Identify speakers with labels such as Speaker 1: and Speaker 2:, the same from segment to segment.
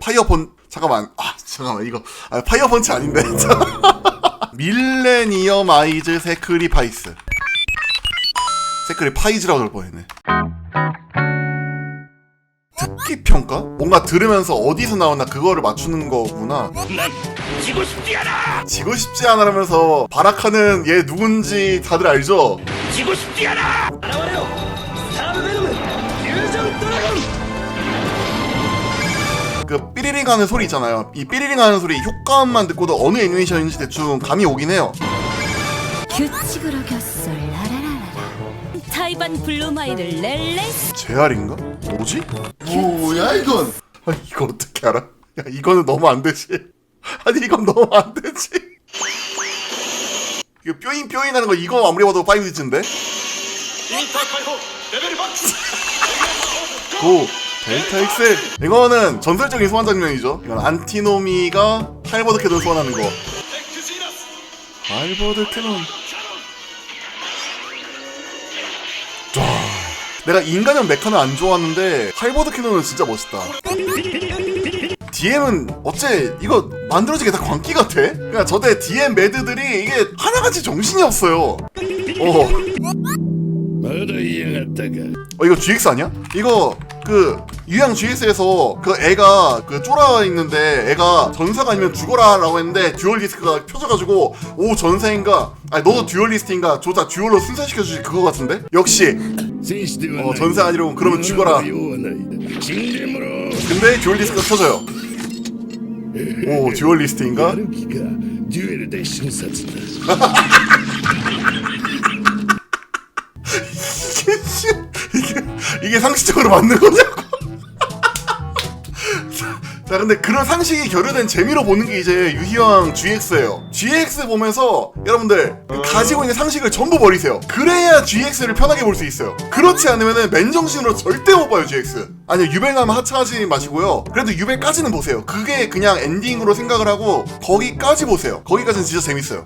Speaker 1: 파이어펀 잠깐만 아 잠깐만 이거 아, 파이어 펀치 아닌데 밀레니엄 아이즈 세크리파이스 세크리 파이즈라고 될 뻔했네 듣기 평가? 뭔가 들으면서 어디서 나오나 그거를 맞추는 거구나
Speaker 2: 난 지고 싶지 않아.
Speaker 1: 지고 싶지 않으면서 바락하는 얘 누군지 다들 알죠?
Speaker 2: 지고 싶지 않아.
Speaker 1: 그 삐리링 하는 소리 있잖아요. 이 삐리링 하는 소리 효과음만 듣고도 어느 애니메이션인지 대충 감이 오긴 해요.
Speaker 3: 규칙으로 겼을 라라라라 타이반 블루마이를 렐레스
Speaker 1: 재활인가? 뭐지? 뭐야 이건? 아 이걸 어떻게 알아? 야 이거는 너무 안 되지. 아니 이건 너무 안 되지. 이거 뾰인 뾰인 하는 거 이거 아무리 봐도 5G인데?
Speaker 2: 인터
Speaker 1: 5 델타 엑셀 이거는 전설적인 소환 장면이죠. 이건 안티노미가 할버드 캐논 소환하는 거. 할버드 캐논. 쫙 내가 인간형 메카는 안 좋아하는데 할버드 캐논은 진짜 멋있다. DM은 어째 이거 만들어지게 다 광기 같아? 그냥 저대 DM 매드들이 이게 하나같이 정신이 없어요. 어. 어 이거 GX 아니야? 이거 그 유양 GS에서 그 애가 그 쫄아 있는데 애가 전사가 아니면 죽어라라고 했는데 듀얼리스트가 켜져가지고 오 전사인가? 아니 너도 듀얼리스트인가? 조자 듀얼로 순사시켜 주지 그거 같은데? 역시. 어 전사 아니라고 그러면 죽어라. 근데 듀얼리스트가 켜져요. 오 듀얼리스트인가? 이게 상식적으로 맞는 거냐고. 자 근데 그런 상식이 결여된 재미로 보는 게 이제 유희왕 GX예요. GX 보면서 여러분들 그 가지고 있는 상식을 전부 버리세요. 그래야 GX를 편하게 볼 수 있어요. 그렇지 않으면은 맨정신으로 절대 못 봐요 GX. 아니요 유벨나면 하차하지 마시고요. 그래도 유벨까지는 보세요. 그게 그냥 엔딩으로 생각을 하고 거기까지 보세요. 거기까지는 진짜 재밌어요.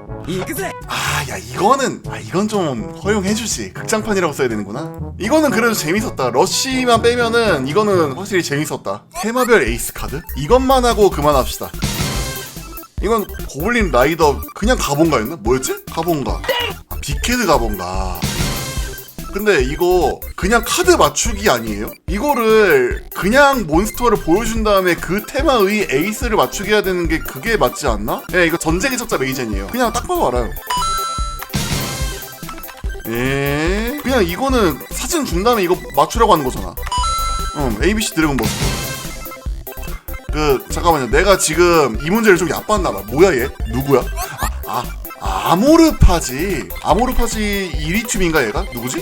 Speaker 1: 아야 이거는 아 이건 좀 허용해주지. 극장판이라고 써야 되는구나. 이거는 그래도 재밌었다. 러쉬만 빼면은 이거는 확실히 재밌었다. 테마별 에이스 카드? 이것만 하고 그만합시다. 이건 고블린 라이더 그냥 가본가였나? 뭐였지? 가본가. 아, 빅헤드 가본가 근데 이거 그냥 카드 맞추기 아니에요? 이거를 그냥 몬스터를 보여준 다음에 그 테마의 에이스를 맞추게 해야 되는 게 그게 맞지 않나? 예, 이거 전쟁의 척자 메이젠이에요. 그냥 딱 봐도 알아요. 예, 그냥 이거는 사진 준 다음에 이거 맞추라고 하는 거잖아. 응, ABC 드래곤 버스. 그 잠깐만요. 내가 지금 이 문제를 좀 얕봤나 봐. 뭐야 얘? 누구야? 아, 아 아모르파지. 아모르파지 이리튬인가 얘가? 누구지?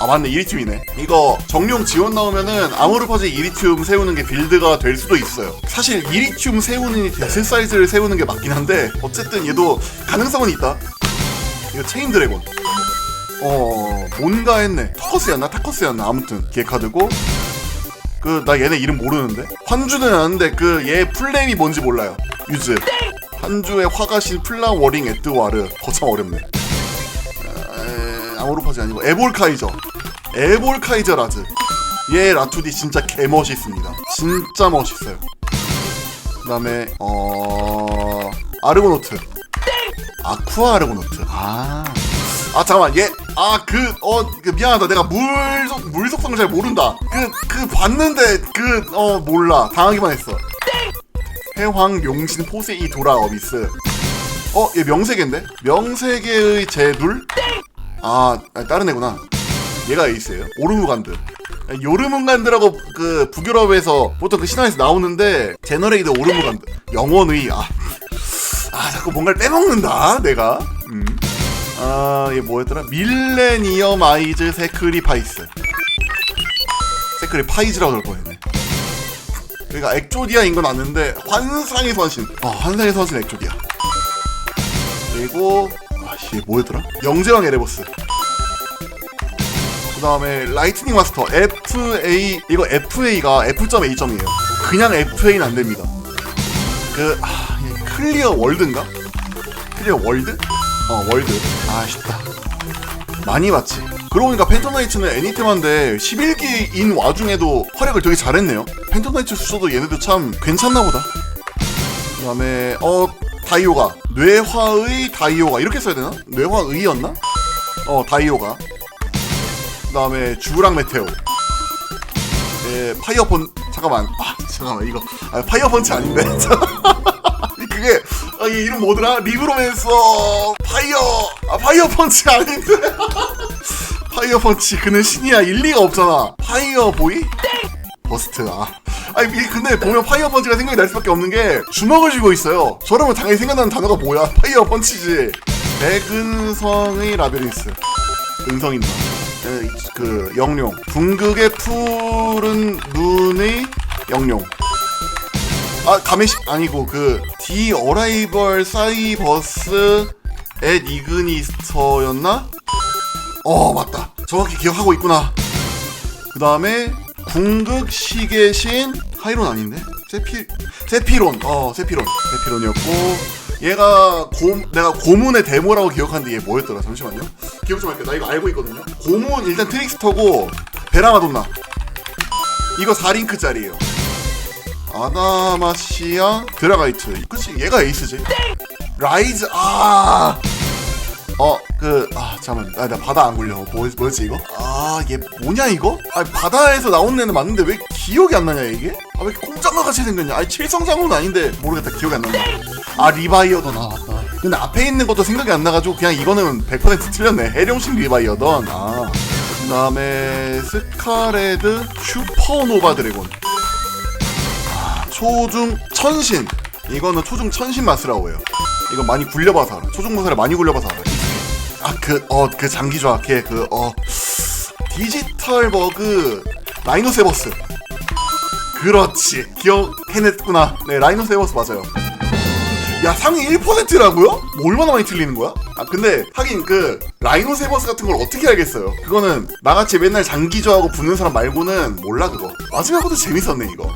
Speaker 1: 아 맞네. 이리튬이네. 이거 정령 지원 나오면은 아모르파지 이리튬 세우는 게 빌드가 될 수도 있어요. 사실 이리튬 세우는 데스 사이즈를 세우는 게 맞긴 한데 어쨌든 얘도 가능성은 있다. 이거 체인 드래곤. 어 뭔가 했네. 터커스였나? 타커스였나? 아무튼. 걔 카드고. 그 나 얘네 이름 모르는데? 환주는 아는데 그 얘 풀네임이 뭔지 몰라요. 유즈 한주의 화가신 플라워링 에드와르 거참 어렵네. 에, 아모르파지 아니고 에볼카이저. 에볼카이저 라즈. 얘 라투디 진짜 개멋있습니다. 진짜 멋있어요. 그 다음에 어 아르고노트. 아쿠아 아르고노트. 아, 아 잠깐만. 얘 아 그 어 그, 미안하다. 내가 물속 물속성을 잘 모른다. 그그 봤는데 그 어 몰라. 당하기만 했어 해황 용신 포세이 도라 어비스. 어 얘 명세계인데? 명세계의 제둘? 아 아니, 다른 애구나. 얘가 에이스예요. 오르무간드. 요르문간드라고 그 북유럽에서 보통 그 신화에서 나오는데 제너레이드 오르무간드. 영원의 아, 아 자꾸 뭔가를 빼먹는다 내가. 음. 아얘 뭐였더라? 밀레니엄 아이즈 세크리파이스. 세크리파이즈라고 할 뻔했네 그러니까 엑조디아인 건 아는데 환상의 선신. 어 환상의 선신 엑조디아. 그리고 아씨 뭐였더라? 영재왕 에레보스. 그 다음에 라이트닝 마스터 FA 이거 FA가 F.A.점이에요. 그냥 FA는 안 됩니다. 그 아, 이 클리어 월드인가? 클리어 월드? 어 월드. 아 쉽다. 많이 봤지 그러고 보니까 팬텀 나이츠는 애니템한데 11기인 와중에도 활약을 되게 잘했네요. 팬텀 나이츠 수저도 얘네도 참 괜찮나 보다. 그 다음에 어 다이오가. 뇌화의 다이오가. 이렇게 써야 되나? 뇌화의였나? 어 다이오가. 그 다음에 주랑 메테오. 예, 파이어펀 잠깐만. 아 잠깐만 이거. 아, 파이어펀치 아닌데. 그게 아, 이 이름 뭐더라? 리브로맨서 파이어. 아 파이어펀치 아닌데 파이어 펀치. 그는 신이야. 일리가 없잖아. 파이어 보이? 버스트 아 아니 이- 근데 보면 파이어 펀치가 생각이 날 수밖에 없는 게 주먹을 쥐고 있어요. 저러면 당연히 생각나는 단어가 뭐야? 파이어 펀치지. 백은성의 라비린스. 은성인다 에, 그 영룡. 궁극의 푸른 눈의 영룡. 아 가메시 아니고 그 디 어라이벌 사이버스 앳 이그니스터였나? 어 맞다 정확히 기억하고 있구나. 그 다음에 궁극 시계신 하이론 아닌데? 세피 세피론. 어 세피론. 세피론이었고 얘가 고 내가 고문의 데모라고 기억하는데 얘 뭐였더라? 잠시만요. 기억 좀 할게요. 나 이거 알고 있거든요. 고문 일단 트릭스터고 베라마돈나. 이거 4링크짜리예요. 아다마시아 드라가이트. 그치 얘가 에이스지. 라이즈 아 어, 그, 아, 잠깐만. 아, 나 바다 안 굴려. 뭐, 뭐였지, 이거? 아, 얘 뭐냐, 이거? 아, 바다에서 나온 애는 맞는데 왜 기억이 안 나냐, 이게? 아, 왜 이렇게 꼼짝마 같이 생겼냐? 아니, 칠성장군 아닌데, 모르겠다. 기억이 안 난다. 아, 리바이어던. 아, 맞다. 근데 앞에 있는 것도 생각이 안 나가지고, 그냥 이거는 100% 틀렸네. 해룡신 리바이어던. 아. 그 다음에, 스카레드 슈퍼노바 드래곤. 아, 초중 천신. 이거는 초중 천신 마스라고해요 이거 많이 굴려봐서 알아. 초중 마스를 많이 굴려봐서 알아. 아그 어 그 장기 조합계 그어 디지털 버그 라이노세버스. 그렇지. 기억해냈구나. 네 라이노세버스 맞아요. 야 상위 1%라고요? 뭐 얼마나 많이 틀리는 거야? 아 근데 하긴 그 라이노세버스 같은 걸 어떻게 알겠어요? 그거는 나같이 맨날 장기조하고 붙는 사람 말고는 몰라 그거. 마지막부터 재밌었네 이거